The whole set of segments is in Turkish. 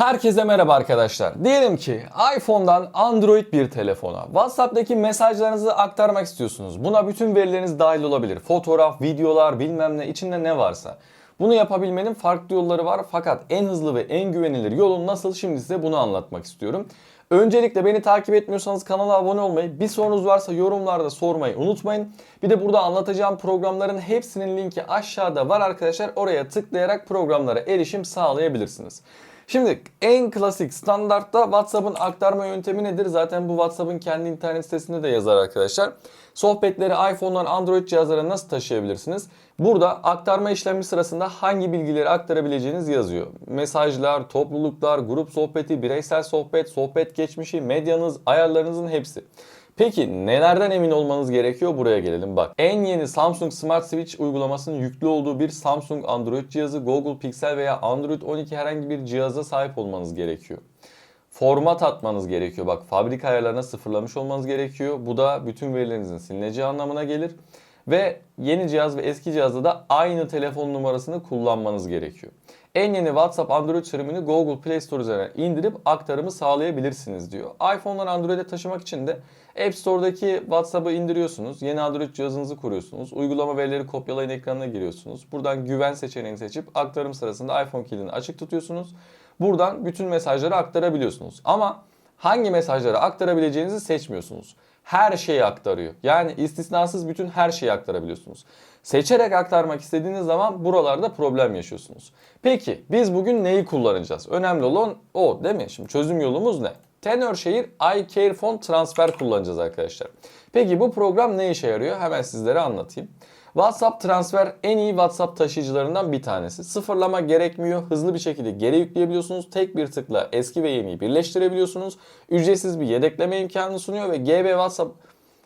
Herkese merhaba arkadaşlar. Diyelim ki iPhone'dan Android bir telefona WhatsApp'taki mesajlarınızı aktarmak istiyorsunuz. Buna bütün verileriniz dahil olabilir. Fotoğraf, videolar, bilmem ne içinde ne varsa. Bunu yapabilmenin farklı yolları var fakat en hızlı ve en güvenilir yolun nasıl şimdi size bunu anlatmak istiyorum. Öncelikle beni takip etmiyorsanız kanala abone olmayı, bir sorunuz varsa yorumlarda sormayı unutmayın. Bir de burada anlatacağım programların hepsinin linki aşağıda var arkadaşlar. Oraya tıklayarak programlara erişim sağlayabilirsiniz. Şimdi en klasik standartta WhatsApp'ın aktarma yöntemi nedir? Zaten bu WhatsApp'ın kendi internet sitesinde de yazar arkadaşlar. Sohbetleri iPhone'dan Android cihazlara nasıl taşıyabilirsiniz? Burada aktarma işlemi sırasında hangi bilgileri aktarabileceğiniz yazıyor. Mesajlar, topluluklar, grup sohbeti, bireysel sohbet, sohbet geçmişi, medyanız, ayarlarınızın hepsi. Peki nelerden emin olmanız gerekiyor? Buraya gelelim bak. En yeni Samsung Smart Switch uygulamasının yüklü olduğu bir Samsung Android cihazı, Google Pixel veya Android 12 herhangi bir cihaza sahip olmanız gerekiyor. Format atmanız gerekiyor. Bak fabrika ayarlarına sıfırlamış olmanız gerekiyor. Bu da bütün verilerinizin silineceği anlamına gelir. Ve yeni cihaz ve eski cihazda da aynı telefon numarasını kullanmanız gerekiyor. En yeni WhatsApp Android sürümünü Google Play Store üzerinden indirip aktarımı sağlayabilirsiniz diyor. iPhone'dan Android'e taşımak için de App Store'daki WhatsApp'ı indiriyorsunuz. Yeni Android cihazınızı kuruyorsunuz. Uygulama verileri kopyalayın ekranına giriyorsunuz. Buradan güven seçeneğini seçip aktarım sırasında iPhone kilidini açık tutuyorsunuz. Buradan bütün mesajları aktarabiliyorsunuz. Ama hangi mesajları aktarabileceğinizi seçmiyorsunuz. Her şeyi aktarıyor. Yani istisnasız bütün her şeyi aktarabiliyorsunuz. Seçerek aktarmak istediğiniz zaman buralarda problem yaşıyorsunuz. Peki biz bugün neyi kullanacağız? Önemli olan o değil mi? Şimdi çözüm yolumuz ne? Tenör şehir iCare Phone Transfer kullanacağız arkadaşlar. Peki bu program ne işe yarıyor? Hemen sizlere anlatayım. WhatsApp transfer en iyi WhatsApp taşıyıcılarından bir tanesi. Sıfırlama gerekmiyor. Hızlı bir şekilde geri yükleyebiliyorsunuz. Tek bir tıkla eski ve yeniyi birleştirebiliyorsunuz. Ücretsiz bir yedekleme imkanı sunuyor ve GB WhatsApp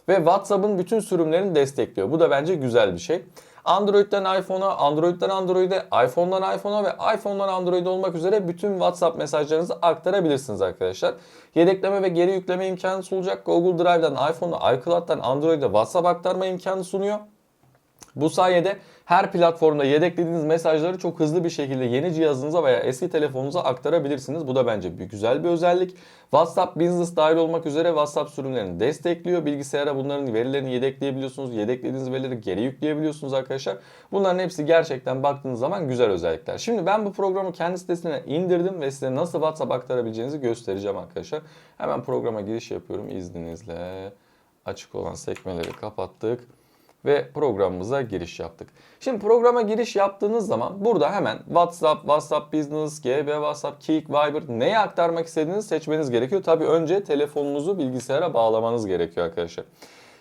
ve WhatsApp'ın bütün sürümlerini destekliyor. Bu da bence güzel bir şey. Android'den iPhone'a, Android'den Android'e, iPhone'dan iPhone'a ve iPhone'dan Android'e olmak üzere bütün WhatsApp mesajlarınızı aktarabilirsiniz arkadaşlar. Yedekleme ve geri yükleme imkanı sunacak. Google Drive'dan iPhone'a, iCloud'dan Android'e WhatsApp aktarma imkanı sunuyor. Bu sayede her platformda yedeklediğiniz mesajları çok hızlı bir şekilde yeni cihazınıza veya eski telefonunuza aktarabilirsiniz. Bu da bence bir güzel bir özellik. WhatsApp Business dahil olmak üzere WhatsApp sürümlerini destekliyor. Bilgisayara bunların verilerini yedekleyebiliyorsunuz. Yedeklediğiniz verileri geri yükleyebiliyorsunuz arkadaşlar. Bunların hepsi gerçekten baktığınız zaman güzel özellikler. Şimdi ben bu programı kendi sitesine indirdim ve size nasıl WhatsApp aktarabileceğinizi göstereceğim arkadaşlar. Hemen programa giriş yapıyorum izninizle. Açık olan sekmeleri kapattık ve programımıza giriş yaptık. Şimdi programa giriş yaptığınız zaman burada hemen WhatsApp, WhatsApp Business, GB, WhatsApp, Kik, Viber neye aktarmak istediğinizi seçmeniz gerekiyor. Tabii önce telefonunuzu bilgisayara bağlamanız gerekiyor arkadaşlar.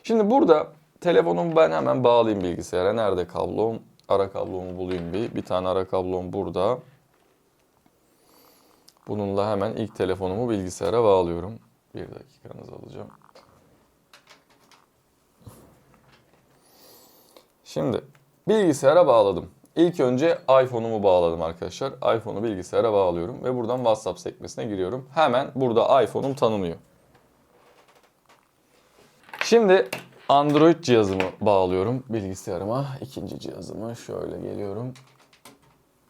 Şimdi burada telefonumu ben hemen bağlayayım bilgisayara. Nerede kablom? Ara kablomu bulayım bir. Bir tane ara kablom burada. Bununla hemen ilk telefonumu bilgisayara bağlıyorum. Bir dakikanızı alacağım. Şimdi bilgisayara bağladım. İlk önce iPhone'umu bağladım arkadaşlar. iPhone'u bilgisayara bağlıyorum ve buradan WhatsApp sekmesine giriyorum. Hemen burada iPhone'um tanınıyor. Şimdi Android cihazımı bağlıyorum bilgisayarıma. İkinci cihazımı şöyle geliyorum.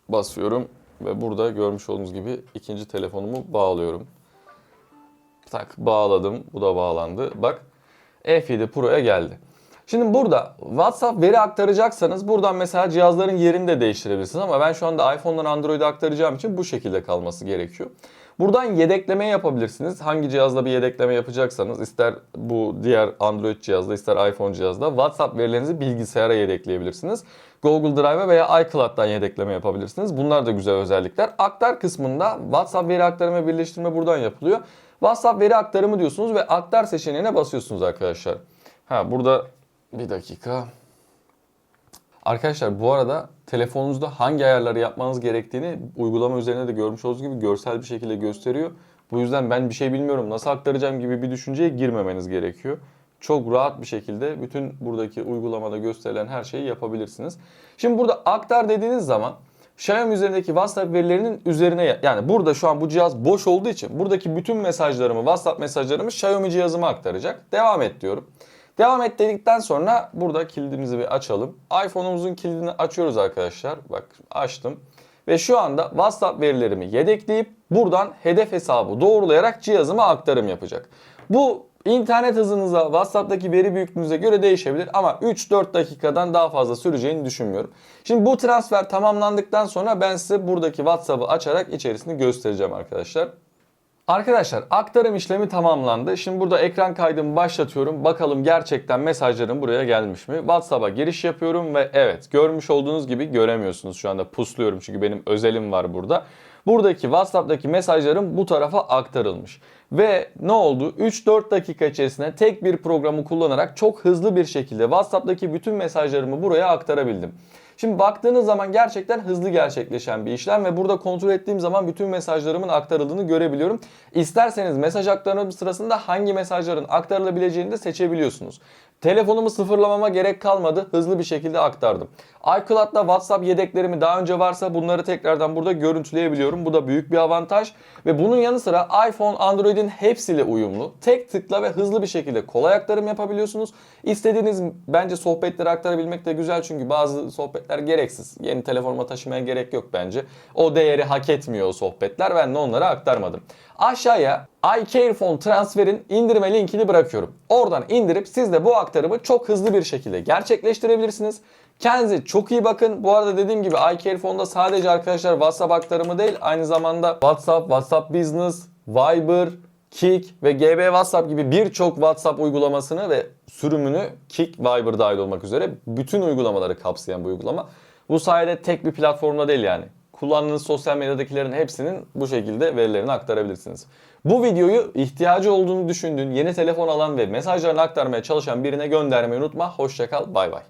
Basıyorum ve burada görmüş olduğunuz gibi ikinci telefonumu bağlıyorum. Tak bağladım. Bu da bağlandı. Bak F7 Pro'ya geldi. Şimdi burada WhatsApp veri aktaracaksanız buradan mesela cihazların yerini de değiştirebilirsiniz ama ben şu anda iPhone'dan Android'e aktaracağım için bu şekilde kalması gerekiyor. Buradan yedekleme yapabilirsiniz. Hangi cihazda bir yedekleme yapacaksanız ister bu diğer Android cihazda ister iPhone cihazda WhatsApp verilerinizi bilgisayara yedekleyebilirsiniz. Google Drive'a veya iCloud'dan yedekleme yapabilirsiniz. Bunlar da güzel özellikler. Aktar kısmında WhatsApp veri aktarımı birleştirme buradan yapılıyor. WhatsApp veri aktarımı diyorsunuz ve aktar seçeneğine basıyorsunuz arkadaşlar. Ha burada bir dakika. Arkadaşlar bu arada telefonunuzda hangi ayarları yapmanız gerektiğini uygulama üzerinde de görmüş olduğunuz gibi görsel bir şekilde gösteriyor. Bu yüzden ben bir şey bilmiyorum nasıl aktaracağım gibi bir düşünceye girmemeniz gerekiyor. Çok rahat bir şekilde bütün buradaki uygulamada gösterilen her şeyi yapabilirsiniz. Şimdi burada aktar dediğiniz zaman Xiaomi üzerindeki WhatsApp verilerinin üzerine yani burada şu an bu cihaz boş olduğu için buradaki bütün mesajlarımı WhatsApp mesajlarımı Xiaomi cihazıma aktaracak. Devam et diyorum. Devam et dedikten sonra burada kilidimizi bir açalım. iPhone'umuzun kilidini açıyoruz arkadaşlar. Bak açtım. Ve şu anda WhatsApp verilerimi yedekleyip buradan hedef hesabı doğrulayarak cihazıma aktarım yapacak. Bu internet hızınıza, WhatsApp'taki veri büyüklüğünüze göre değişebilir ama 3-4 dakikadan daha fazla süreceğini düşünmüyorum. Şimdi bu transfer tamamlandıktan sonra ben size buradaki WhatsApp'ı açarak içerisini göstereceğim arkadaşlar. Arkadaşlar aktarım işlemi tamamlandı. Şimdi burada ekran kaydımı başlatıyorum. Bakalım gerçekten mesajlarım buraya gelmiş mi? WhatsApp'a giriş yapıyorum ve evet görmüş olduğunuz gibi göremiyorsunuz şu anda pusluyorum çünkü benim özelim var burada. Buradaki WhatsApp'taki mesajlarım bu tarafa aktarılmış. Ve ne oldu? 3-4 dakika içerisinde tek bir programı kullanarak çok hızlı bir şekilde WhatsApp'taki bütün mesajlarımı buraya aktarabildim. Şimdi baktığınız zaman gerçekten hızlı gerçekleşen bir işlem ve burada kontrol ettiğim zaman bütün mesajlarımın aktarıldığını görebiliyorum. İsterseniz mesaj aktarım sırasında hangi mesajların aktarılabileceğini de seçebiliyorsunuz. Telefonumu sıfırlamama gerek kalmadı. Hızlı bir şekilde aktardım. iCloud'da WhatsApp yedeklerimi daha önce varsa bunları tekrardan burada görüntüleyebiliyorum. Bu da büyük bir avantaj. Ve bunun yanı sıra iPhone, Android'in hepsiyle uyumlu. Tek tıkla ve hızlı bir şekilde kolay aktarım yapabiliyorsunuz. İstediğiniz bence sohbetleri aktarabilmek de güzel çünkü bazı sohbetler gereksiz. Yeni telefonuma taşımaya gerek yok bence. O değeri hak etmiyor o sohbetler. Ben de onları aktarmadım. Aşağıya iCarephone transferin indirme linkini bırakıyorum. Oradan indirip siz de bu aktarımı çok hızlı bir şekilde gerçekleştirebilirsiniz. Kendinize çok iyi bakın. Bu arada dediğim gibi iCarePhone'da sadece arkadaşlar WhatsApp aktarımı değil aynı zamanda WhatsApp, WhatsApp Business, Viber, Kik ve GB WhatsApp gibi birçok WhatsApp uygulamasını ve sürümünü Kik, Viber dahil olmak üzere bütün uygulamaları kapsayan bu uygulama. Bu sayede tek bir platformda değil yani. Kullandığınız sosyal medyadakilerin hepsinin bu şekilde verilerini aktarabilirsiniz. Bu videoyu ihtiyacı olduğunu düşündüğün yeni telefon alan ve mesajlarını aktarmaya çalışan birine göndermeyi unutma. Hoşçakal, bay bay.